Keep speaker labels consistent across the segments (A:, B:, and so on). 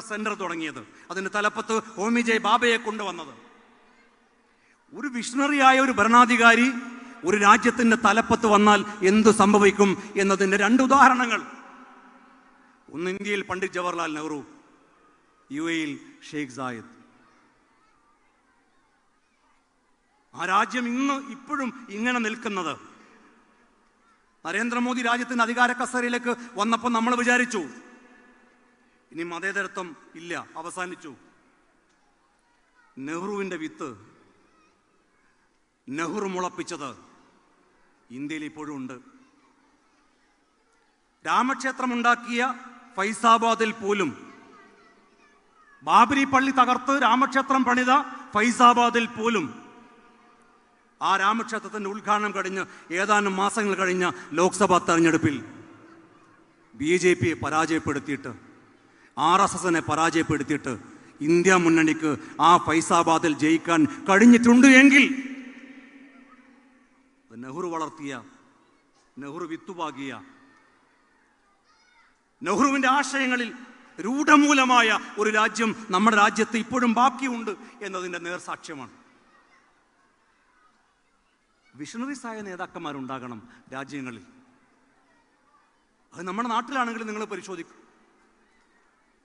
A: Centre തുടങ്ങിയത് അതിന്റെ തലപ്പത്ത് ഹോമി ജെ ബാബയെ കൊണ്ടുവന്നത്. ഒരു വിഷണറിയായ ഒരു ഭരണാധികാരി ഒരു രാജ്യത്തിന്റെ തലപ്പത്ത് വന്നാൽ എന്തു സംഭവിക്കും എന്നതിന്റെ രണ്ട് ഉദാഹരണങ്ങൾ. ഒന്ന് ഇന്ത്യയിൽ പണ്ഡിറ്റ് ജവഹർലാൽ നെഹ്റു യു എയിൽ ഷെയ്ഖ് സായിദ്. ആ രാജ്യം ഇന്ന് ഇപ്പോഴും ഇങ്ങനെ നിൽക്കുന്നത്. നരേന്ദ്രമോദി രാജ്യത്തിന്റെ അധികാര കസേരയിലേക്ക് വന്നപ്പോൾ നമ്മൾ വിചാരിച്ചു ഇനി മതേതരത്വം ഇല്ല. അവസാനിച്ചു. നെഹ്റുവിന്റെ വിത്ത് നെഹ്റു മുളപ്പിച്ചത് ഇന്ത്യയിൽ ഇപ്പോഴും ഉണ്ട്. രാമക്ഷേത്രം ഉണ്ടാക്കിയ ഫൈസാബാദിൽ പോലും ബാബരി പള്ളി തകർത്ത് രാമക്ഷേത്രം പണിത ഫൈസാബാദിൽ പോലും ആ രാമക്ഷേത്രത്തിന്റെ ഉദ്ഘാടനം കഴിഞ്ഞ് ഏതാനും മാസങ്ങൾ കഴിഞ്ഞ ലോക്സഭാ തെരഞ്ഞെടുപ്പിൽ ബി ജെ പിയെ പരാജയപ്പെടുത്തിയിട്ട് ആർ എസ് എസിനെ പരാജയപ്പെടുത്തിയിട്ട് ഇന്ത്യ മുന്നണിക്ക് ആ ഫൈസാബാദിൽ ജയിക്കാൻ കഴിഞ്ഞിട്ടുണ്ട് എങ്കിൽ നെഹ്റു വളർത്തിയ നെഹ്റു വിത്തുപാകിയ നെഹ്റുവിന്റെ ആശയങ്ങളിൽ രൂഢമൂലമായ ഒരു രാജ്യം നമ്മുടെ രാജ്യത്ത് ഇപ്പോഴും ബാക്കിയുണ്ട് എന്നതിന്റെ നേർസാക്ഷ്യമാണ്. വിഷണറീസായ നേതാക്കന്മാരുണ്ടാകണം രാജ്യങ്ങളിൽ. അത് നമ്മുടെ നാട്ടിലാണെങ്കിൽ നിങ്ങൾ പരിശോധിക്കും.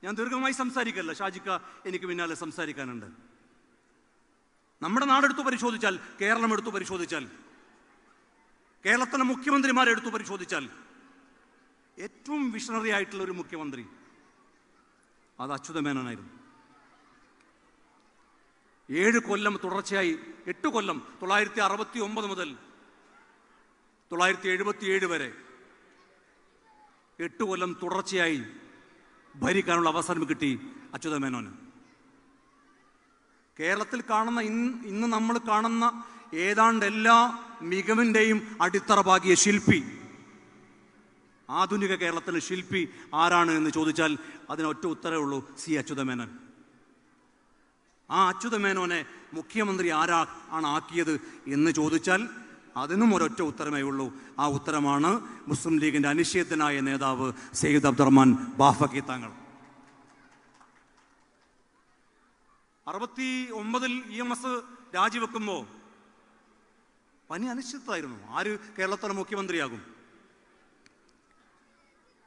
A: ഞാൻ ദീർഘമായി സംസാരിക്കല്ല. ഷാജിക്ക എനിക്ക് പിന്നാലെ സംസാരിക്കാനുണ്ട്. നമ്മുടെ നാടെടുത്ത് പരിശോധിച്ചാൽ കേരളം എടുത്തു പരിശോധിച്ചാൽ കേരളത്തിലെ മുഖ്യമന്ത്രിമാരെ എടുത്തു പരിശോധിച്ചാൽ ഏറ്റവും വിഷണറി ആയിട്ടുള്ള ഒരു മുഖ്യമന്ത്രി അത് അച്യുതമേനോനായിരുന്നു. ഏഴ് കൊല്ലം തുടർച്ചയായി എട്ട് കൊല്ലം തൊള്ളായിരത്തി അറുപത്തി ഒമ്പത് മുതൽ തൊള്ളായിരത്തി എഴുപത്തി ഏഴ് വരെ എട്ട് കൊല്ലം തുടർച്ചയായി ഭരിക്കാനുള്ള അവസരം കിട്ടി അച്യുത മേനോന്. കേരളത്തിൽ കാണുന്ന ഇന്ന് ഇന്ന് നമ്മൾ കാണുന്ന ഏതാണ്ട് എല്ലാ മികവിന്റെയും അടിത്തറ പാകിയ ശില്പി. ആധുനിക കേരളത്തിലെ ശില്പി ആരാണ് എന്ന് ചോദിച്ചാൽ അതിന് ഒറ്റ ഉത്തരവേ ഉള്ളൂ സി അച്യുതമേനോൻ ആ അച്യുതമേനോനെ മുഖ്യമന്ത്രി ആരാ ആണ് ആക്കിയത് എന്ന് ചോദിച്ചാൽ അതിനും ഒരൊറ്റ ഉത്തരമേ ഉള്ളൂ. ആ ഉത്തരമാണ് മുസ്ലിം ലീഗിന്റെ അനിശ്ചയത്തിനായ നേതാവ് സെയ്ദ് അബ്ദുറഹ്മാൻ ബാഫക്കി തങ്ങൾ അറുപത്തി ഒമ്പതിൽ ഇ എം എസ് രാജിവെക്കുമ്പോൾ പനി അനിശ്ചിതമായിരുന്നു ആര് കേരളത്തിലെ മുഖ്യമന്ത്രിയാകും?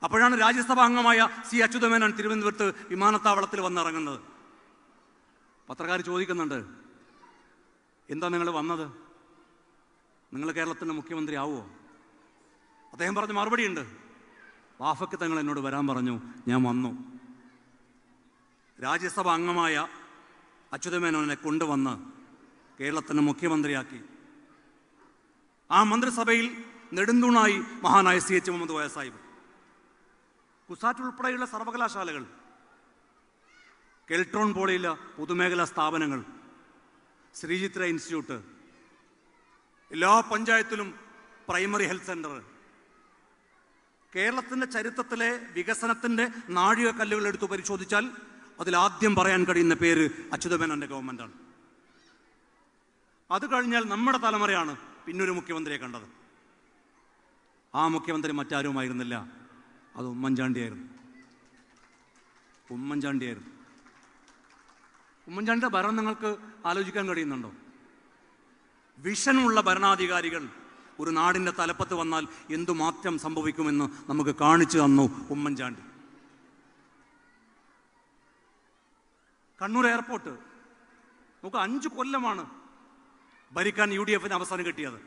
A: അപ്പോഴാണ് രാജ്യസഭാ അംഗമായ സി അച്യുതമേനോൻ തിരുവനന്തപുരത്ത് വിമാനത്താവളത്തിൽ വന്നിറങ്ങുന്നത്. പത്രക്കാർ ചോദിക്കുന്നുണ്ട് എന്താ നിങ്ങൾ വന്നത്? നിങ്ങൾ കേരളത്തിന്റെ മുഖ്യമന്ത്രി ആവുമോ അദ്ദേഹം പറഞ്ഞ മറുപടിയുണ്ട്. വാഫക്ക് തങ്ങൾ എന്നോട് വരാൻ പറഞ്ഞു ഞാൻ വന്നു. രാജ്യസഭ അംഗമായ അച്യുതമേനോനെ കൊണ്ടുവന്ന് കേരളത്തിന് മുഖ്യമന്ത്രിയാക്കി. ആ മന്ത്രിസഭയിൽ നെടുന്തൂണായി മഹാനായ സി എച്ച് മുഹമ്മദ് കോയ സാഹിബ്. കുസാറ്റ് ഉൾപ്പെടെയുള്ള സർവകലാശാലകൾ കെൽട്രോൺ പോലെയുള്ള പൊതുമേഖലാ സ്ഥാപനങ്ങൾ ശ്രീചിത്ര ഇൻസ്റ്റിറ്റ്യൂട്ട് എല്ലാ പഞ്ചായത്തിലും പ്രൈമറി ഹെൽത്ത് സെന്റർ. കേരളത്തിന്റെ ചരിത്രത്തിലെ വികസനത്തിന്റെ നാഴികക്കല്ലുകൾ എടുത്തു പരിശോധിച്ചാൽ അതിലാദ്യം പറയാൻ കഴിയുന്ന പേര് അച്യുതമേനോന്റെ ഗവൺമെന്റാണ് അത് കഴിഞ്ഞാൽ നമ്മുടെ തലമുറയാണ് പിന്നൊരു മുഖ്യമന്ത്രിയെ കണ്ടത്. ആ മുഖ്യമന്ത്രി മറ്റാരുമായിരുന്നില്ല? അത് ഉമ്മൻചാണ്ടിയായിരുന്നു. ഉമ്മൻചാണ്ടിയായിരുന്നു. ഉമ്മൻചാണ്ടിയുടെ ഭരണം നിങ്ങൾക്ക് ആലോചിക്കാൻ കഴിയുന്നുണ്ടോ? വിഷനുള്ള ഭരണാധികാരികൾ ഒരു നാടിന്റെ തലപ്പത്ത് വന്നാൽ എന്തു മാറ്റം സംഭവിക്കുമെന്ന് നമുക്ക് കാണിച്ചു തന്നു ഉമ്മൻചാണ്ടി. കണ്ണൂർ എയർപോർട്ട്. നമുക്ക് അഞ്ചു കൊല്ലമാണ് ഭരിക്കാൻ യു ഡി എഫിന് അവസാനം കിട്ടിയത്.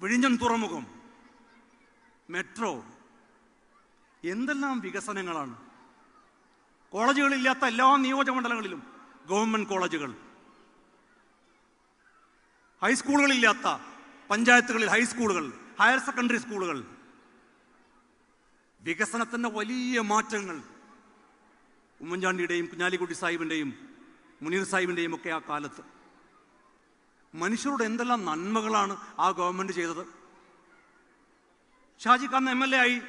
A: വിഴിഞ്ഞം തുറമുഖം മെട്രോ എന്തെല്ലാം വികസനങ്ങളാണ്. കോളേജുകളില്ലാത്ത എല്ലാ നിയോജകമണ്ഡലങ്ങളിലും ഗവൺമെന്റ് കോളേജുകൾ. ഹൈസ്കൂളുകളില്ലാത്ത പഞ്ചായത്തുകളിൽ ഹൈസ്കൂളുകൾ ഹയർ സെക്കൻഡറി സ്കൂളുകൾ. വികസനത്തിന്റെ വലിയ മാറ്റങ്ങൾ ഉമ്മൻചാണ്ടിയുടെയും കുഞ്ഞാലിക്കുട്ടി സാഹിബിന്റെയും മുനീർ സാഹിബിന്റെയും ഒക്കെ ആ കാലത്ത്. മനുഷ്യരുടെ എന്തെല്ലാം നന്മകളാണ് ആ ഗവൺമെന്റ് ചെയ്തത്. Shaji Khan M L A ആയി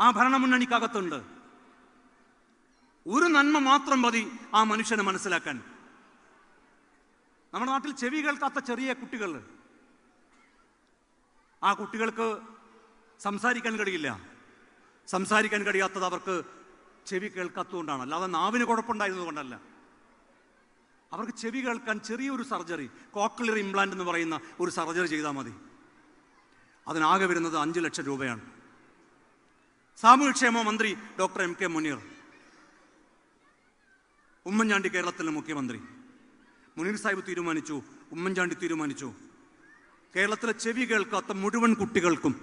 A: ആ ഭരണമുന്നണിക്കകത്തുണ്ട്. ഒരു നന്മ മാത്രം മതി ആ മനുഷ്യനെ മനസ്സിലാക്കാൻ. നമ്മുടെ നാട്ടിൽ ചെവി കേൾക്കാത്ത ചെറിയ കുട്ടികൾ. ആ കുട്ടികൾക്ക് സംസാരിക്കാൻ കഴിയില്ല. സംസാരിക്കാൻ കഴിയാത്തത് അവർക്ക് ചെവി കേൾക്കാത്തതുകൊണ്ടാണ്. അല്ലാതെ നാവിന് കുഴപ്പമുണ്ടായിരുന്നതുകൊണ്ടല്ല. അവർക്ക് ചെവി കേൾക്കാൻ ചെറിയൊരു സർജറി കോക്ലിയർ ഇംപ്ലാന്റ് എന്ന് പറയുന്ന ഒരു സർജറി ചെയ്താൽ മതി. അതിനാകെ വരുന്നത് അഞ്ച് ലക്ഷം രൂപയാണ്. സാമൂഹ്യക്ഷേമ മന്ത്രി doctor M K Muneer. Oommen Chandy കേരളത്തിലെ മുഖ്യമന്ത്രി. മുനീർ സാഹിബ് തീരുമാനിച്ചു ഉമ്മൻചാണ്ടി തീരുമാനിച്ചു. കേരളത്തിലെ ചെവി കേൾക്കാത്ത മുഴുവൻ കുട്ടികൾക്കും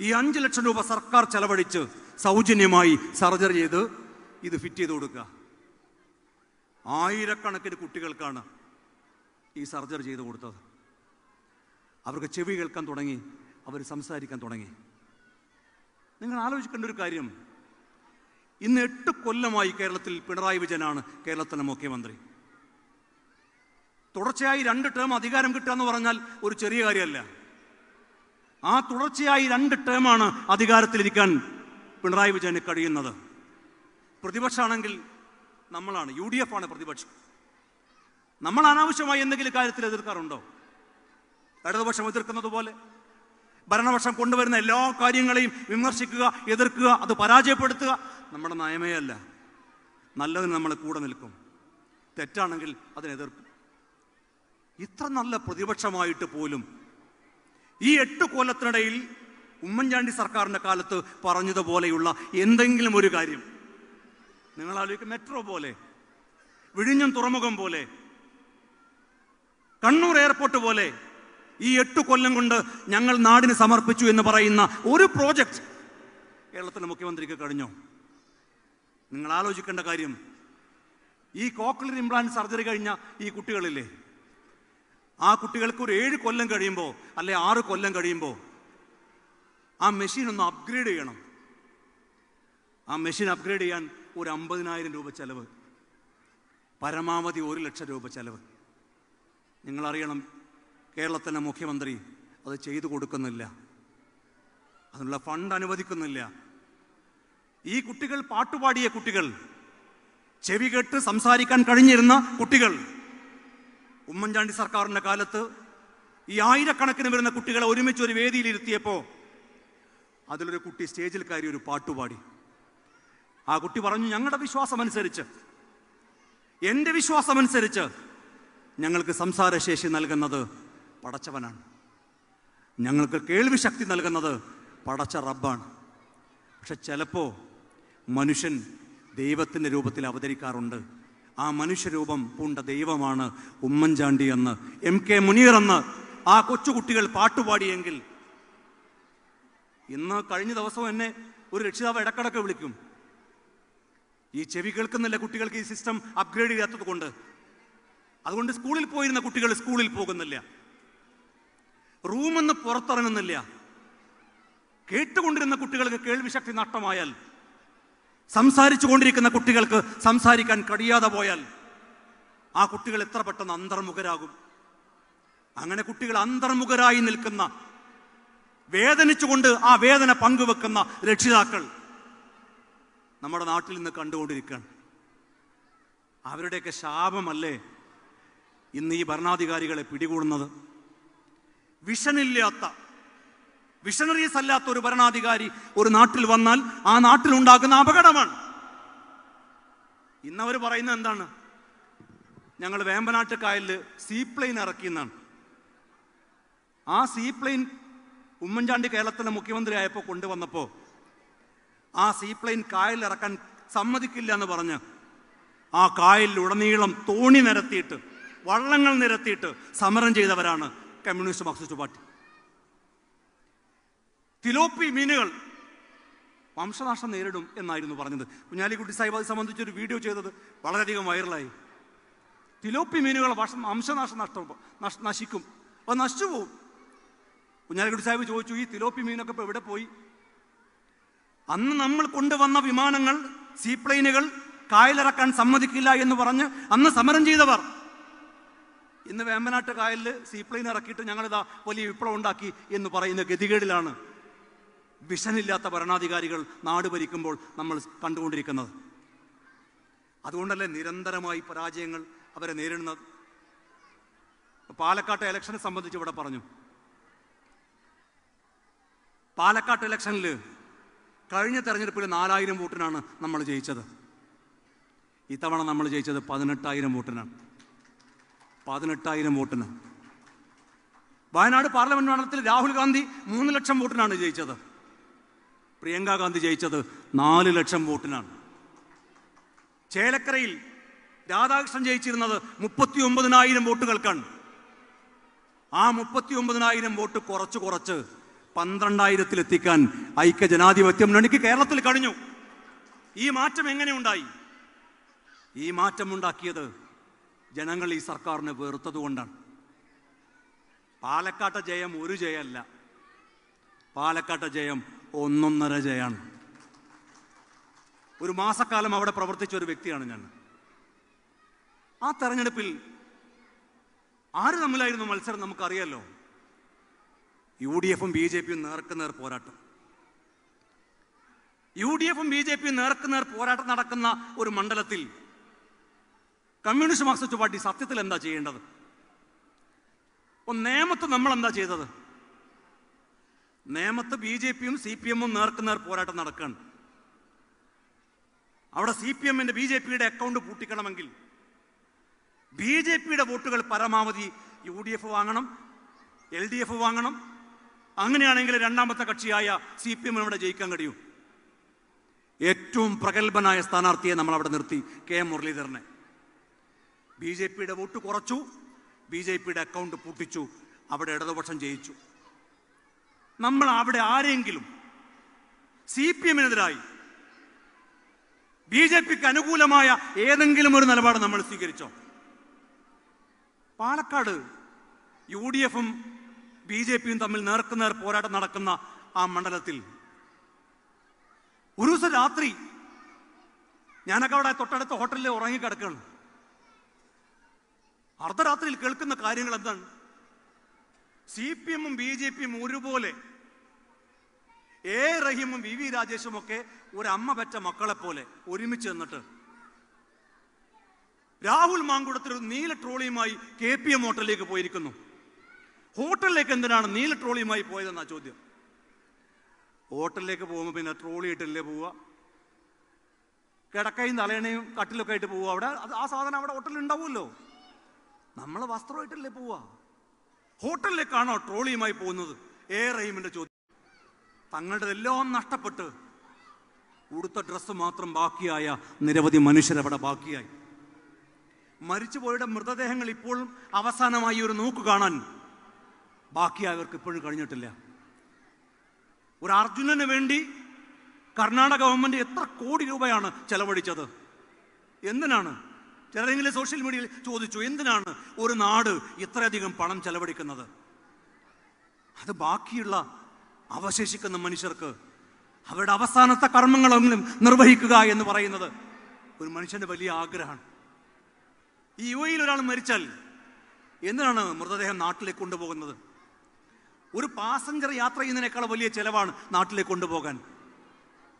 A: ഈ അഞ്ച് ലക്ഷം രൂപ സർക്കാർ ചെലവഴിച്ച് സൗജന്യമായി സർജറി ചെയ്ത് ഇത് ഫിറ്റ് ചെയ്ത് കൊടുക്കുക. ആയിരക്കണക്കിന് കുട്ടികൾക്കാണ് ഈ സർജറി ചെയ്ത് കൊടുത്തത്. അവർക്ക് ചെവി കേൾക്കാൻ തുടങ്ങി അവർ സംസാരിക്കാൻ തുടങ്ങി. നിങ്ങൾ ആലോചിക്കേണ്ട ഒരു കാര്യം. ഇന്ന് എട്ട് കൊല്ലമായി കേരളത്തിൽ പിണറായി വിജയനാണ് കേരളത്തിലെ മുഖ്യമന്ത്രി. തുടർച്ചയായി രണ്ട് ടേം അധികാരം കിട്ടുക എന്ന് പറഞ്ഞാൽ ഒരു ചെറിയ കാര്യമല്ല. ആ തുടർച്ചയായി രണ്ട് ടേമാണ് അധികാരത്തിലിരിക്കാൻ പിണറായി വിജയന് കഴിയുന്നത്. പ്രതിപക്ഷമാണെങ്കിൽ നമ്മളാണ് യു ഡി എഫ് ആണ് പ്രതിപക്ഷം. നമ്മൾ അനാവശ്യമായി എന്തെങ്കിലും കാര്യത്തിൽ എതിർക്കാറുണ്ടോ? ഇടതുപക്ഷം എതിർക്കുന്നത് പോലെ. ഭരണപക്ഷം കൊണ്ടുവരുന്ന എല്ലാ കാര്യങ്ങളെയും വിമർശിക്കുക എതിർക്കുക അത് പരാജയപ്പെടുത്തുക. നമ്മുടെ നയമേ അല്ല. നല്ലതിന് നമ്മൾ കൂടെ നിൽക്കും. തെറ്റാണെങ്കിൽ അതിനെ എതിർക്കും ഇത്ര നല്ല പ്രതിപക്ഷമായിട്ട് പോലും ഈ എട്ട് കൊല്ലത്തിനിടയിൽ ഉമ്മൻചാണ്ടി സർക്കാരിന്റെ കാലത്ത് പറഞ്ഞതുപോലെയുള്ള എന്തെങ്കിലും ഒരു കാര്യം. നിങ്ങൾ ആലോചിക്കും മെട്രോ പോലെ വിഴിഞ്ഞം തുറമുഖം പോലെ കണ്ണൂർ എയർപോർട്ട് പോലെ ഈ എട്ട് കൊല്ലം കൊണ്ട് ഞങ്ങൾ നാടിന് സമർപ്പിച്ചു എന്ന് പറയുന്ന ഒരു പ്രോജക്റ്റ് കേരളത്തിലെ മുഖ്യമന്ത്രിക്ക് കഴിഞ്ഞോ? നിങ്ങൾ ആലോചിക്കേണ്ട കാര്യം ഈ കോക്ലിയർ ഇംപ്ലാന്റ് സർജറി കഴിഞ്ഞ ഈ കുട്ടികളില്ലേ? ആ കുട്ടികൾക്ക് ഒരു ഏഴ് കൊല്ലം കഴിയുമ്പോൾ അല്ലെ ആറ് കൊല്ലം കഴിയുമ്പോൾ ആ മെഷീൻ ഒന്ന് അപ്ഗ്രേഡ് ചെയ്യണം. ആ മെഷീൻ അപ്ഗ്രേഡ് ചെയ്യാൻ ഒരു അമ്പതിനായിരം രൂപ ചെലവ്. പരമാവധി ഒരു ലക്ഷം രൂപ ചെലവ്. നിങ്ങളറിയണം കേരളത്തിലെ മുഖ്യമന്ത്രി അത് ചെയ്തു കൊടുക്കുന്നില്ല. അതിനുള്ള ഫണ്ട് അനുവദിക്കുന്നില്ല. ഈ കുട്ടികൾ പാട്ടുപാടിയ കുട്ടികൾ ചെവി കേട്ട് സംസാരിക്കാൻ കഴിഞ്ഞിരുന്ന കുട്ടികൾ ഉമ്മൻചാണ്ടി സർക്കാരിന്റെ കാലത്ത് ഈ ആയിരക്കണക്കിന് വരുന്ന കുട്ടികളെ ഒരുമിച്ച് ഒരു വേദിയിൽ ഇരുത്തിയപ്പോൾ അതിലൊരു കുട്ടി സ്റ്റേജിൽ കയറി ഒരു പാട്ടുപാടി ആ കുട്ടി പറഞ്ഞു ഞങ്ങളുടെ വിശ്വാസമനുസരിച്ച് എന്റെ വിശ്വാസമനുസരിച്ച് ഞങ്ങൾക്ക് സംസാരശേഷി നൽകുന്നത് പടച്ചവനാണ്. ഞങ്ങൾക്ക് കേൾവി ശക്തി നൽകുന്നത് പടച്ച റബ്ബാണ്. പക്ഷെ ചിലപ്പോൾ മനുഷ്യൻ ദൈവത്തിന്റെ രൂപത്തിൽ അവതരിക്കാറുണ്ട്. ആ മനുഷ്യരൂപം പൂണ്ട ദൈവമാണ് ഉമ്മൻചാണ്ടി എന്ന്. എം കെ മുനീർ എന്ന്. ആ കൊച്ചുകുട്ടികൾ പാട്ടുപാടിയെങ്കിൽ ഇന്ന് കഴിഞ്ഞ ദിവസം എന്നെ ഒരു രക്ഷിതാവ് ഇടക്കിടക്ക് വിളിക്കും. ഈ ചെവി കേൾക്കുന്നില്ല കുട്ടികൾക്ക് ഈ സിസ്റ്റം അപ്ഗ്രേഡ് ചെയ്യാത്തത് കൊണ്ട്. അതുകൊണ്ട് സ്കൂളിൽ പോയിരുന്ന കുട്ടികൾ സ്കൂളിൽ പോകുന്നില്ല. റൂമെന്ന് പുറത്തിറങ്ങുന്നില്ല. കേട്ടുകൊണ്ടിരുന്ന കുട്ടികൾക്ക് കേൾവിശക്തി നഷ്ടമായാൽ സംസാരിച്ചു കൊണ്ടിരിക്കുന്ന കുട്ടികൾക്ക് സംസാരിക്കാൻ കഴിയാതെ പോയാൽ ആ കുട്ടികൾ എത്ര പെട്ടെന്ന് അന്തർമുഖരാകും. അങ്ങനെ കുട്ടികൾ അന്തർമുഖരായി നിൽക്കുന്ന വേദനിച്ചുകൊണ്ട് ആ വേദന പങ്കുവെക്കുന്ന രക്ഷിതാക്കൾ നമ്മുടെ നാട്ടിൽ നിന്ന് കണ്ടുകൊണ്ടിരിക്കുകയാണ്. അവരുടെയൊക്കെ ശാപമല്ലേ ഇന്ന് ഈ ഭരണാധികാരികളെ പിടികൂടുന്നത്? വിഷനില്ലാത്ത വിഷണറീസ് അല്ലാത്ത ഒരു ഭരണാധികാരി ഒരു നാട്ടിൽ വന്നാൽ ആ നാട്ടിൽ ഉണ്ടാകുന്ന അപകടമാണ്. ഇന്നവർ പറയുന്നത് എന്താണ്? ഞങ്ങൾ വേമ്പനാട്ട് കായലിൽ സീപ്ലെയിൻ ഇറക്കിയെന്നാണ് ആ സീപ്ലെയിൻ ഉമ്മൻചാണ്ടി കേരളത്തിലെ മുഖ്യമന്ത്രി ആയപ്പോൾ കൊണ്ടുവന്നപ്പോൾ ആ സീപ്ലെയിൻ കായലിൽ ഇറക്കാൻ സമ്മതിക്കില്ല എന്ന് പറഞ്ഞ് ആ കായലിലുടനീളം തോണി നിരത്തിയിട്ട് വള്ളങ്ങൾ നിരത്തിയിട്ട് സമരം ചെയ്തവരാണ് കമ്മ്യൂണിസ്റ്റ് മാർക്സിസ്റ്റ് പാർട്ടി. തിലോപ്പി മീനുകൾ വംശനാശം നേരിടും എന്നായിരുന്നു പറഞ്ഞത്. കുഞ്ഞാലിക്കുട്ടി സാഹിബ് അത് സംബന്ധിച്ച് ഒരു വീഡിയോ ചെയ്തത് വളരെയധികം വൈറലായി. തിലോപ്പി മീനുകൾ വശം വംശനാശം നഷ്ടം നശിക്കും. അത് നശിച്ചു പോവും. കുഞ്ഞാലിക്കുട്ടി സാഹിബ് ചോദിച്ചു ഈ തിലോപ്പി മീനൊക്കെ ഇപ്പോൾ എവിടെ പോയി? അന്ന് നമ്മൾ കൊണ്ടുവന്ന വിമാനങ്ങൾ സീപ്ലെയിനുകൾ കായലിറക്കാൻ സമ്മതിക്കില്ല എന്ന് പറഞ്ഞ് അന്ന് സമരം ചെയ്തവർ. ഇന്ന് വേമ്പനാട്ട് കായലിൽ സീപ്ലെയിൻ ഇറക്കിയിട്ട് ഞങ്ങളിതാ വലിയ വിപ്ലവം ഉണ്ടാക്കി എന്ന് പറയുന്ന ഗതികേടിലാണ്. വിഷനില്ലാത്ത ഭരണാധികാരികൾ നാട് ഭരിക്കുമ്പോൾ നമ്മൾ കണ്ടുകൊണ്ടിരിക്കുന്നത്. അതുകൊണ്ടല്ലേ നിരന്തരമായി പരാജയങ്ങൾ അവരെ നേരിടുന്നത്? പാലക്കാട്ട് ഇലക്ഷനെ സംബന്ധിച്ച് ഇവിടെ പറഞ്ഞു. പാലക്കാട്ട് ഇലക്ഷനിൽ കഴിഞ്ഞ തെരഞ്ഞെടുപ്പിൽ നാലായിരം വോട്ടിനാണ് നമ്മൾ ജയിച്ചത്. ഇത്തവണ നമ്മൾ ജയിച്ചത് പതിനെട്ടായിരം വോട്ടിനാണ്. പതിനെട്ടായിരം വോട്ടിന്. വയനാട് പാർലമെന്റ് മണ്ഡലത്തിൽ രാഹുൽ ഗാന്ധി മൂന്ന് ലക്ഷം വോട്ടിനാണ് ജയിച്ചത്. പ്രിയങ്ക ഗാന്ധി ജയിച്ചത് നാല് ലക്ഷം വോട്ടിനാണ്. ചേലക്കരയിൽ രാധാകൃഷ്ണൻ ജയിച്ചിരുന്നത് മുപ്പത്തി ഒമ്പതിനായിരം വോട്ടുകൾക്കാണ്. ആ മുപ്പത്തി ഒമ്പതിനായിരം വോട്ട് കുറച്ച് കുറച്ച് പന്ത്രണ്ടായിരത്തിലെത്തിക്കാൻ ഐക്യ ജനാധിപത്യ മുന്നണിക്ക് കേരളത്തിൽ കഴിഞ്ഞു. ഈ മാറ്റം എങ്ങനെയുണ്ടായി ഈ മാറ്റം ഉണ്ടാക്കിയത് ജനങ്ങൾ ഈ സർക്കാരിനെ വെറുത്തതുകൊണ്ടാണ് പാലക്കാട്ടെ ജയം ഒരു ജയമല്ല. പാലക്കാട്ടെ ജയം ഒന്നൊന്നര ജയാണ്. ഒരു മാസക്കാലം അവിടെ പ്രവർത്തിച്ച ഒരു വ്യക്തിയാണ് ഞാൻ. ആ തെരഞ്ഞെടുപ്പിൽ ആര് തമ്മിലായിരുന്നു മത്സരം നമുക്കറിയാലോ? യു ഡി എഫും ബി ജെ പിയും നേർക്കുനേർ പോരാട്ടം. യു ഡി എഫും ബി ജെ പിയും നേർക്കുനേർ പോരാട്ടം നടക്കുന്ന ഒരു മണ്ഡലത്തിൽ കമ്മ്യൂണിസ്റ്റ് മാർക്സിസ്റ്റ് പാർട്ടി സത്യത്തിൽ എന്താ ചെയ്യേണ്ടത്? ഒന്ന് നേമത്ത് നമ്മൾ എന്താ ചെയ്തത്? നേമത്ത് ബി ജെ പിയും സി പി എമ്മും നേർക്ക് നേർ പോരാട്ടം നടക്കുകയാണ്. അവിടെ സി പി എമ്മിന്റെ ബി ജെ പിയുടെ അക്കൗണ്ട് പൂട്ടിക്കണമെങ്കിൽ ബി ജെ പിയുടെ വോട്ടുകൾ പരമാവധി യു ഡി എഫ് വാങ്ങണം എൽ ഡി എഫ് വാങ്ങണം. അങ്ങനെയാണെങ്കിൽ രണ്ടാമത്തെ കക്ഷിയായ സി പി എമ്മിന് അവിടെ ജയിക്കാൻ കഴിയൂ. ഏറ്റവും പ്രഗത്ഭനായ സ്ഥാനാർത്ഥിയെ നമ്മൾ അവിടെ നിർത്തി കെ എം മുരളീധരനെ. ബി ജെ പിയുടെ വോട്ട് കുറച്ചു ബി ജെ പിയുടെ അക്കൗണ്ട് പൂട്ടിച്ചു അവിടെ ഇടതുപക്ഷം ജയിച്ചു. നമ്മൾ അവിടെ ആരെങ്കിലും സി പി എമ്മിനെതിരായി ബി ജെ പിക്ക് അനുകൂലമായ ഏതെങ്കിലും ഒരു നിലപാട് നമ്മൾ സ്വീകരിച്ചോ? പാലക്കാട് യു ഡി എഫും ബി ജെ പിയും തമ്മിൽ നേർക്കുനേർ പോരാട്ടം നടക്കുന്ന ആ മണ്ഡലത്തിൽ ഒരു ദിവസം രാത്രി ഞാനൊക്കെ അവിടെ തൊട്ടടുത്ത ഹോട്ടലിൽ ഉറങ്ങിക്കിടക്കുകയാണ്. അർദ്ധരാത്രിയിൽ കേൾക്കുന്ന കാര്യങ്ങൾ എന്താണ്? സി പി എമ്മും ബി ജെ പിയും ഒരുപോലെ എ റഹീമും വി വി രാജേഷും ഒക്കെ ഒരു അമ്മ പറ്റ മക്കളെ പോലെ ഒരുമിച്ച് നിന്നിട്ട് രാഹുൽ മാങ്കുടത്തിൽ നീല ട്രോളിയുമായി കെ പി എം ഹോട്ടലിലേക്ക് പോയിരിക്കുന്നു. ഹോട്ടലിലേക്ക് എന്തിനാണ് നീല ട്രോളിയുമായി പോയതെന്നാ ചോദ്യം. ഹോട്ടലിലേക്ക് പോകുമ്പോൾ പിന്നെ ട്രോളി ഇട്ടല്ലേ പോവുക? കിടക്കയും തലേണയും കട്ടിലൊക്കെ ആയിട്ട് പോവുക അവിടെ. ആ സാധനം അവിടെ ഹോട്ടലിൽ ഉണ്ടാവുമല്ലോ. നമ്മൾ വസ്ത്രമായിട്ടല്ലേ പോവുക. ഹോട്ടലിലേക്കാണോ ട്രോളിയുമായി പോകുന്നത്? എ. റഹീമിന്റെ ചോദ്യം. തങ്ങളുടെതെല്ലാം നഷ്ടപ്പെട്ട് ഉടുത്ത ഡ്രസ്സ് മാത്രം ബാക്കിയായ നിരവധി മനുഷ്യരവിടെ ബാക്കിയായി. മരിച്ചുപോയുടെ മൃതദേഹങ്ങൾ ഇപ്പോഴും അവസാനമായി ഒരു നോക്ക് കാണാൻ ബാക്കിയായവർക്ക് ഇപ്പോഴും കഴിഞ്ഞിട്ടില്ല. ഒരു അർജുനന് വേണ്ടി കർണാടക ഗവൺമെന്റ് എത്ര കോടി രൂപയാണ് ചെലവഴിച്ചത്? എന്തിനാണ്? ചിലരെങ്കിലും സോഷ്യൽ മീഡിയയിൽ ചോദിച്ചു എന്തിനാണ് ഒരു നാട് ഇത്രയധികം പണം ചെലവഴിക്കുന്നത്? അത് ബാക്കിയുള്ള അവശേഷിക്കുന്ന മനുഷ്യർക്ക് അവരുടെ അവസാനത്തെ കർമ്മങ്ങളെങ്കിലും നിർവഹിക്കുക എന്ന് പറയുന്നത് ഒരു മനുഷ്യന്റെ വലിയ ആഗ്രഹമാണ്. ഈ യു എയിൽ ഒരാൾ മരിച്ചാൽ എന്തിനാണ് മൃതദേഹം നാട്ടിലേക്ക് കൊണ്ടുപോകുന്നത്? ഒരു പാസഞ്ചർ യാത്ര ചെയ്യുന്നതിനേക്കാൾ വലിയ ചെലവാണ് നാട്ടിലേക്ക് കൊണ്ടുപോകാൻ.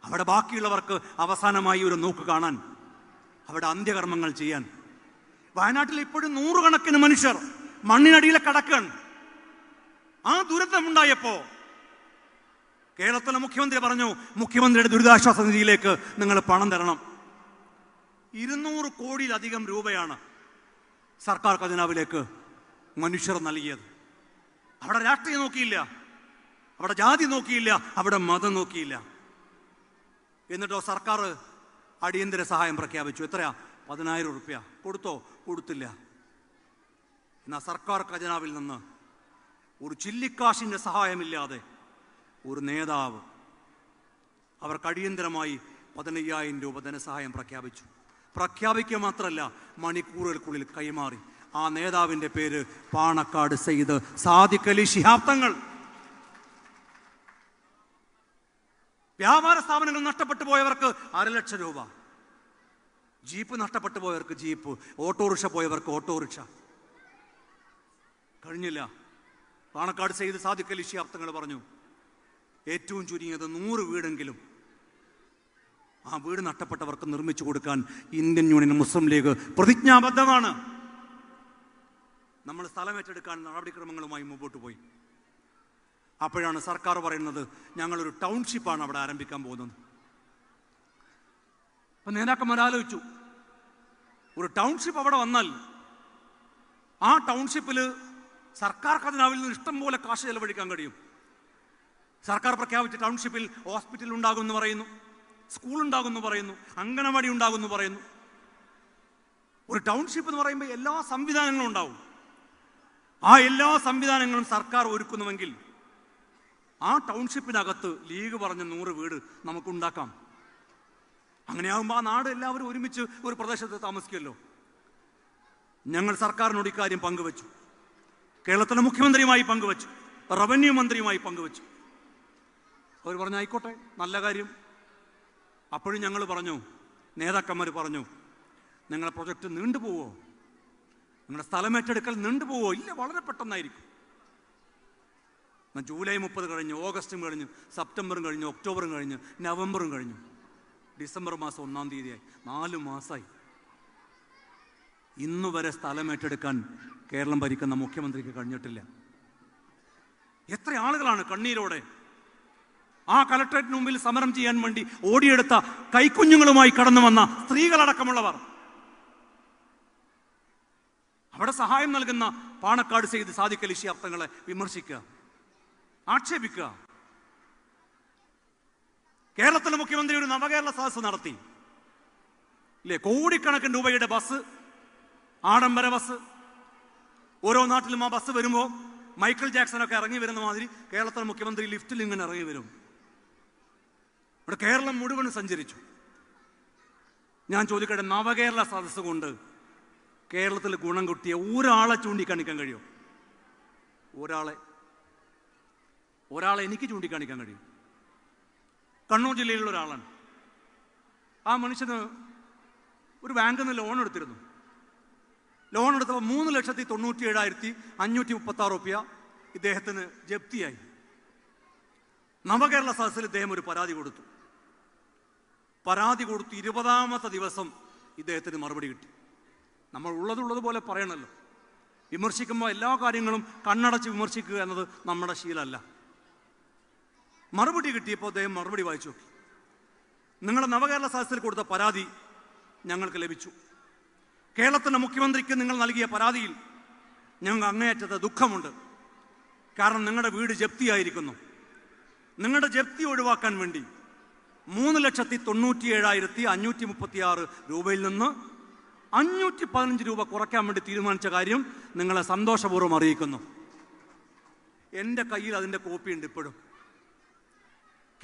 A: അവിടെ ബാക്കിയുള്ളവർക്ക് അവസാനമായി ഒരു നോക്ക് കാണാൻ അവിടെ അന്ത്യകർമ്മങ്ങൾ ചെയ്യാൻ. വയനാട്ടിൽ ഇപ്പോഴും നൂറുകണക്കിന് മനുഷ്യർ മണ്ണിനടിയിലെ കടക്കാൻ ആ ദുരന്തമുണ്ടായപ്പോ കേരളത്തിലെ മുഖ്യമന്ത്രി പറഞ്ഞു മുഖ്യമന്ത്രിയുടെ ദുരിതാശ്വാസ നിധിയിലേക്ക് നിങ്ങൾ പണം തരണം. ഇരുന്നൂറ് കോടിയിലധികം രൂപയാണ് സർക്കാർ ഖജനാവിലേക്ക് മനുഷ്യർ നൽകിയത്. അവിടെ രാഷ്ട്രീയം നോക്കിയില്ല അവിടെ ജാതി നോക്കിയില്ല അവിടെ മതം നോക്കിയില്ല. എന്നിട്ടോ സർക്കാർ അടിയന്തര സഹായം പ്രഖ്യാപിച്ചു. എത്രയാ? പതിനായിരം റുപ്യ കൊടുത്തോ? കൊടുത്തില്ല. എന്നാൽ സർക്കാർ ഖജനാവിൽ നിന്ന് ഒരു ചില്ലിക്കാശിന്റെ സഹായമില്ലാതെ ഒരു നേതാവ് അവർക്ക് അടിയന്തരമായി പതിനയ്യായിരം രൂപ ധനസഹായം പ്രഖ്യാപിച്ചു. പ്രഖ്യാപിക്കുക മാത്രമല്ല മണിക്കൂറുകൾക്കുള്ളിൽ കൈമാറി. ആ നേതാവിന്റെ പേര് പാണക്കാട് സെയ്ത് സാദിഖലി അലി ശിഹാബ് തങ്ങൾ വ്യാപാര സ്ഥാപനങ്ങൾ നഷ്ടപ്പെട്ടു പോയവർക്ക് അര ലക്ഷം രൂപ. ജീപ്പ് നഷ്ടപ്പെട്ടു പോയവർക്ക് ജീപ്പ് ഓട്ടോറിക്ഷ പോയവർക്ക് ഓട്ടോറിക്ഷ. കഴിഞ്ഞില്ല. പാണക്കാട് സെയ്ത് സാദിഖ് അലി ശിഹാബ് തങ്ങൾ പറഞ്ഞു ഏറ്റവും ചുരുങ്ങിയത് നൂറ് വീടെങ്കിലും ആ വീട് നഷ്ടപ്പെട്ടവർക്ക് നിർമ്മിച്ചു കൊടുക്കാൻ ഇന്ത്യൻ യൂണിയൻ മുസ്ലിം ലീഗ് പ്രതിജ്ഞാബദ്ധമാണ്. നമ്മൾ സ്ഥലം ഏറ്റെടുക്കാൻ നടപടിക്രമങ്ങളുമായി മുമ്പോട്ട് പോയി. അപ്പോഴാണ് സർക്കാർ പറയുന്നത് ഞങ്ങളൊരു ടൗൺഷിപ്പാണ് അവിടെ ആരംഭിക്കാൻ പോകുന്നത്. അപ്പൊ നേതാക്കന്മാർ ആലോചിച്ചു ഒരു ടൗൺഷിപ്പ് അവിടെ വന്നാൽ ആ ടൗൺഷിപ്പിൽ സർക്കാർ ഖജനാവിൽ നിന്ന് ഇഷ്ടം പോലെ കാശ് ചെലവഴിക്കാൻ കഴിയും. സർക്കാർ പ്രഖ്യാപിച്ച ടൗൺഷിപ്പിൽ ഹോസ്പിറ്റൽ ഉണ്ടാകുമെന്ന് പറയുന്നു സ്കൂൾ ഉണ്ടാകുമെന്ന് പറയുന്നു അങ്കണവാടി ഉണ്ടാകുമെന്ന് പറയുന്നു. ഒരു ടൗൺഷിപ്പ് എന്ന് പറയുമ്പോൾ എല്ലാ സംവിധാനങ്ങളും ഉണ്ടാവും. ആ എല്ലാ സംവിധാനങ്ങളും സർക്കാർ ഒരുക്കുന്നുവെങ്കിൽ ആ ടൗൺഷിപ്പിനകത്ത് ലീഗ് പറഞ്ഞ നൂറ് വീട് നമുക്കുണ്ടാക്കാം. അങ്ങനെയാകുമ്പോൾ ആ നാട് എല്ലാവരും ഒരുമിച്ച് ഒരു പ്രദേശത്ത് താമസിക്കുമല്ലോ. ഞങ്ങൾ സർക്കാരിനോട് ഇക്കാര്യം പങ്കുവച്ചു. കേരളത്തിലെ മുഖ്യമന്ത്രിയുമായി പങ്കുവച്ചു. റവന്യൂ മന്ത്രിയുമായി പങ്കുവച്ചു. അവർ പറഞ്ഞു ആയിക്കോട്ടെ നല്ല കാര്യം. അപ്പോഴും ഞങ്ങൾ പറഞ്ഞു നേതാക്കന്മാർ പറഞ്ഞു നിങ്ങളുടെ പ്രൊജക്റ്റ് നീണ്ടുപോവോ? നിങ്ങളുടെ സ്ഥലമേറ്റെടുക്കൽ നീണ്ടുപോവോ? ഇല്ല വളരെ പെട്ടെന്നായിരിക്കും. ജൂലൈ മുപ്പത് കഴിഞ്ഞു ഓഗസ്റ്റും കഴിഞ്ഞു സെപ്റ്റംബറും കഴിഞ്ഞു ഒക്ടോബറും കഴിഞ്ഞു നവംബറും കഴിഞ്ഞു. ഡിസംബർ മാസം ഒന്നാം തീയതിയായി. നാല് മാസമായി ഇന്നു വരെ സ്ഥലം ഏറ്റെടുക്കാൻ കേരളം ഭരിക്കുന്ന മുഖ്യമന്ത്രിക്ക് കഴിഞ്ഞിട്ടില്ല. എത്ര ആളുകളാണ് കണ്ണീരോടെ ആ കലക്ടറേറ്റിന് മുമ്പിൽ സമരം ചെയ്യാൻ വേണ്ടി ഓടിയെടുത്ത കൈക്കുഞ്ഞുങ്ങളുമായി കടന്നു വന്ന സ്ത്രീകളടക്കമുള്ളവർ. അവിടെ സഹായം നൽകുന്ന പാണക്കാട് ചെയ്ത് സാധിക്കൽ അർത്ഥങ്ങളെ വിമർശിക്കുക. ആക്ഷേപിക്കുക. കേരളത്തിലെ മുഖ്യമന്ത്രി ഒരു നവകേരള സദസ് നടത്തി. ഇല്ലേ കോടിക്കണക്കിന് രൂപയുടെ ബസ് ആഡംബര ബസ് ഓരോ നാട്ടിലും ആ ബസ് വരുമ്പോൾ മൈക്കിൾ ജാക്സനൊക്കെ ഇറങ്ങി വരുന്ന മാതിരി കേരളത്തിലെ മുഖ്യമന്ത്രി ലിഫ്റ്റിൽ ഇങ്ങനെ ഇറങ്ങി വരും. ഇവിടെ കേരളം മുഴുവൻ സഞ്ചരിച്ചു. ഞാൻ ചോദിക്കട്ടെ നവകേരള സദസ് കൊണ്ട് കേരളത്തിൽ ഗുണം കിട്ടിയ ഒരാളെ ചൂണ്ടിക്കാണിക്കാൻ കഴിയും? ഒരാളെ ഒരാളെ എനിക്ക് ചൂണ്ടിക്കാണിക്കാൻ കഴിയും. കണ്ണൂർ ജില്ലയിലുള്ള ഒരാളാണ്. ആ മനുഷ്യന് ഒരു ബാങ്കിൽ നിന്ന് ലോൺ എടുത്തിരുന്നു. ലോൺ എടുത്തപ്പോൾ മൂന്ന് ലക്ഷത്തി തൊണ്ണൂറ്റി ഏഴായിരത്തി അഞ്ഞൂറ്റി മുപ്പത്തി ആറ് റുപ്യ ഇദ്ദേഹത്തിന് ജപ്തിയായി. നവകേരള സദസ്സിൽ ഇദ്ദേഹം ഒരു പരാതി കൊടുത്തു. പരാതി കൊടുത്ത് ഇരുപതാമത്തെ ദിവസം ഇദ്ദേഹത്തിന് മറുപടി കിട്ടി. നമ്മൾ ഉള്ളതുള്ളതുപോലെ പറയണമല്ലോ വിമർശിക്കുമ്പോൾ എല്ലാ കാര്യങ്ങളും കണ്ണടച്ച് വിമർശിക്കുക എന്നത് നമ്മുടെ ശീലമല്ല. മറുപടി കിട്ടിയപ്പോൾ അദ്ദേഹം മറുപടി വായിച്ചു. നോക്കി നിങ്ങളുടെ നവകേരള സദസ്സിൽ കൊടുത്ത പരാതി ഞങ്ങൾക്ക് ലഭിച്ചു. കേരളത്തിന്റെ മുഖ്യമന്ത്രിക്ക് നിങ്ങൾ നൽകിയ പരാതിയിൽ ഞങ്ങൾക്ക് അങ്ങേയറ്റത്തെ ദുഃഖമുണ്ട്. കാരണം നിങ്ങളുടെ വീട് ജപ്തിയായിരിക്കുന്നു. നിങ്ങളുടെ ജപ്തി ഒഴിവാക്കാൻ വേണ്ടി മൂന്ന് ലക്ഷത്തി തൊണ്ണൂറ്റി ഏഴായിരത്തി അഞ്ഞൂറ്റി മുപ്പത്തി ആറ് രൂപയിൽ നിന്ന് അഞ്ഞൂറ്റി പതിനഞ്ച് രൂപ കുറയ്ക്കാൻ വേണ്ടി തീരുമാനിച്ച കാര്യം നിങ്ങളെ സന്തോഷപൂർവം അറിയിക്കുന്നു. എന്റെ കയ്യിൽ അതിന്റെ കോപ്പിയുണ്ട് ഇപ്പോഴും.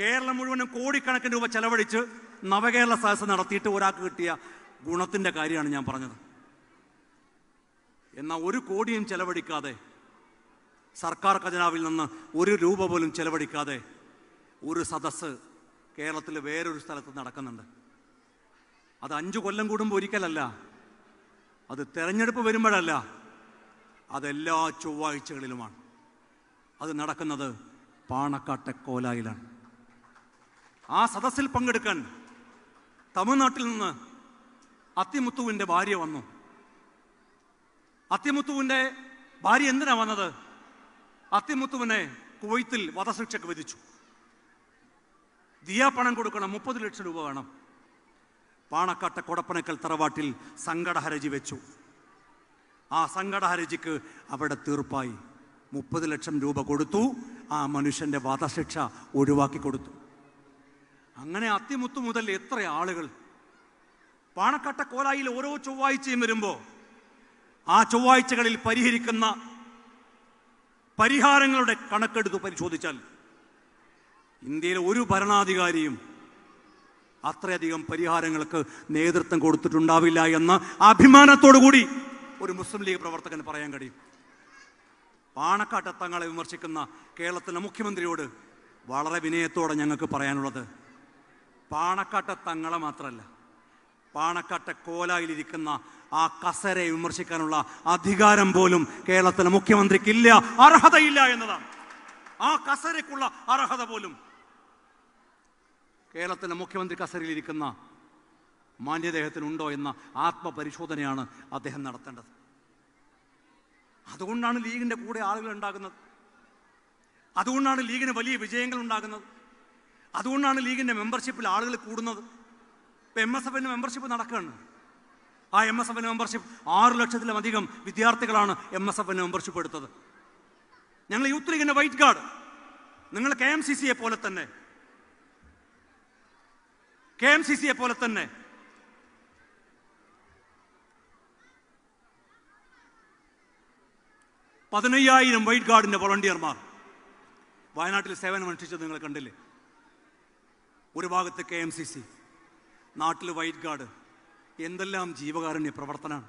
A: കേരളം മുഴുവനും കോടിക്കണക്കിന് രൂപ ചെലവഴിച്ച് നവകേരള സദസ് നടത്തിയിട്ട് ഒരാൾക്ക് കിട്ടിയ ഗുണത്തിന്റെ കാര്യമാണ് ഞാൻ പറഞ്ഞത്. എന്നാൽ ഒരു കോടിയും ചെലവഴിക്കാതെ സർക്കാർ ഖജനാവിൽ നിന്ന് ഒരു രൂപ പോലും ചെലവഴിക്കാതെ ഒരു സദസ്സ് കേരളത്തിൽ വേറൊരു സ്ഥലത്ത് നടക്കുന്നുണ്ട്. അത് അഞ്ചു കൊല്ലം കൂടുമ്പോൾ ഒരിക്കലല്ല അത് തെരഞ്ഞെടുപ്പ് വരുമ്പോഴല്ല അതെല്ലാ ചൊവ്വാഴ്ചകളിലുമാണ്. അത് നടക്കുന്നത് പാണക്കാട്ടെ കോലായിലാണ്. ആ സദസ്സിൽ പങ്കെടുക്കാൻ തമിഴ്നാട്ടിൽ നിന്ന് അത്തിമുത്തുവിന്റെ ഭാര്യ വന്നു. അത്തിമുത്തുവിന്റെ ഭാര്യ എന്തിനാ വന്നത്? അത്തിമുത്തുവിനെ കുവൈത്തിൽ വധശിക്ഷയ്ക്ക് വിധിച്ചു. ദിയാ പണം കൊടുക്കണം മുപ്പത് ലക്ഷം രൂപ വേണം. പാണക്കാട്ടെ കൊടപ്പനക്കൽ തറവാട്ടിൽ സങ്കടഹരജി വെച്ചു. ആ സങ്കടഹരജിക്ക് അവിടെ തീർപ്പായി. മുപ്പത് ലക്ഷം രൂപ കൊടുത്തു ആ മനുഷ്യന്റെ വധശിക്ഷ ഒഴിവാക്കി കൊടുത്തു. അങ്ങനെ അത്തിമുത്തു മുതൽ എത്ര ആളുകൾ? പാണക്കാട്ട കോലായിൽ ഓരോ ചൊവ്വാഴ്ചയും വരുമ്പോൾ ആ ചൊവ്വാഴ്ചകളിൽ പരിഹരിക്കുന്ന പരിഹാരങ്ങളുടെ കണക്കെടുത്ത് പരിശോധിച്ചാൽ ഇന്ത്യയിലെ ഒരു ഭരണാധികാരിയും അത്രയധികം പരിഹാരങ്ങൾക്ക് നേതൃത്വം കൊടുത്തിട്ടുണ്ടാവില്ല എന്ന അഭിമാനത്തോടു കൂടി ഒരു മുസ്ലിം ലീഗ് പ്രവർത്തകന് പറയാൻ കഴിയും. പാണക്കാട്ട് തങ്ങളെ വിമർശിക്കുന്ന കേരളത്തിലെ മുഖ്യമന്ത്രിയോട് വളരെ വിനയത്തോടെ ഞങ്ങൾക്ക് പറയാനുള്ളത് പാണക്കാട്ടെ തങ്ങളെ മാത്രമല്ല പാണക്കാട്ടെ കോലായിലിരിക്കുന്ന ആ കസരെ വിമർശിക്കാനുള്ള അധികാരം പോലും കേരളത്തിലെ മുഖ്യമന്ത്രിക്കില്ല അർഹതയില്ല എന്നതാണ്. ആ കസരയ്ക്കുള്ള അർഹത പോലും. കേരളത്തിലെ മുഖ്യമന്ത്രി കസരയിലിരിക്കുന്ന മാന്യദേഹത്തിനുണ്ടോ എന്ന ആത്മപരിശോധനയാണ് അദ്ദേഹം നടത്തേണ്ടത്. അതുകൊണ്ടാണ് ലീഗിന്റെ കൂടെ ആളുകൾ ഉണ്ടാകുന്നത്. അതുകൊണ്ടാണ് ലീഗിന് വലിയ വിജയങ്ങൾ ഉണ്ടാകുന്നത്. അതുകൊണ്ടാണ് ലീഗിന്റെ മെമ്പർഷിപ്പിൽ ആളുകൾ കൂടുന്നത്. ഇപ്പം എം എസ് എഫിന് മെമ്പർഷിപ്പ് നടക്കുകയാണ്. ആ എം എസ് എഫിന് മെമ്പർഷിപ്പ് ആറ് ലക്ഷത്തിലധികം വിദ്യാർത്ഥികളാണ് എം എസ് എഫിന് മെമ്പർഷിപ്പ് എടുത്തത്. ഞങ്ങൾ യൂത്ത് ലീഗിന്റെ വൈറ്റ് കാർഡ്. നിങ്ങൾ കെ എം സി സിയെ പോലെ തന്നെ. കെ എം സി സിയെ പോലെ തന്നെ. പതിനയ്യായിരം വൈറ്റ് ഗാർഡിന്റെ വോളണ്ടിയർമാർ. വയനാട്ടിൽ സേവനം അനുഷ്ഠിച്ചത് നിങ്ങൾ കണ്ടില്ലേ? ഒരു ഭാഗത്ത് കെ എം സി സി നാട്ടിൽ വൈറ്റ് ഗാർഡ് എന്തെല്ലാം ജീവകാരുണ്യ പ്രവർത്തനമാണ്.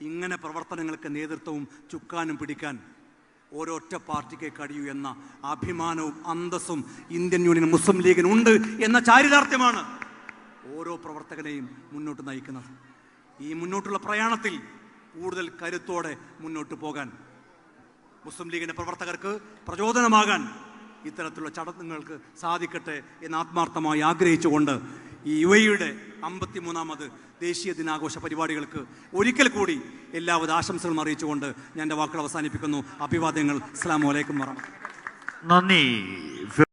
A: ഇങ്ങനെ പ്രവർത്തനങ്ങൾക്ക് നേതൃത്വവും ചുക്കാനും പിടിക്കാൻ ഓരോറ്റ പാർട്ടിക്ക് കഴിയൂ എന്ന അഭിമാനവും അന്തസ്സും ഇന്ത്യൻ യൂണിയൻ മുസ്ലിം ലീഗിന് ഉണ്ട് എന്ന ചാരിതാർത്ഥ്യമാണ് ഓരോ പ്രവർത്തകനെയും മുന്നോട്ട് നയിക്കുന്നത്. ഈ മുന്നോട്ടുള്ള പ്രയാണത്തിൽ കൂടുതൽ കരുത്തോടെ മുന്നോട്ട് പോകാൻ മുസ്ലിം ലീഗിന്റെ പ്രവർത്തകർക്ക് പ്രചോദനമാകാൻ ഇത്തരത്തിലുള്ള ചടങ്ങുകൾക്ക് സാധിക്കട്ടെ എന്ന് ആത്മാർത്ഥമായി ആഗ്രഹിച്ചുകൊണ്ട് ഈ യുവയുടെ അമ്പത്തിമൂന്നാമത് ദേശീയ ദിനാഘോഷ പരിപാടികൾക്ക് ഒരിക്കൽ കൂടി എല്ലാവിധ ആശംസകളും അറിയിച്ചുകൊണ്ട് ഞാൻ എന്റെ വാക്കുകൾ അവസാനിപ്പിക്കുന്നു. അഭിവാദ്യങ്ങൾ. അസ്സാം വലൈക്കും പറഞ്ഞു
B: നന്ദി.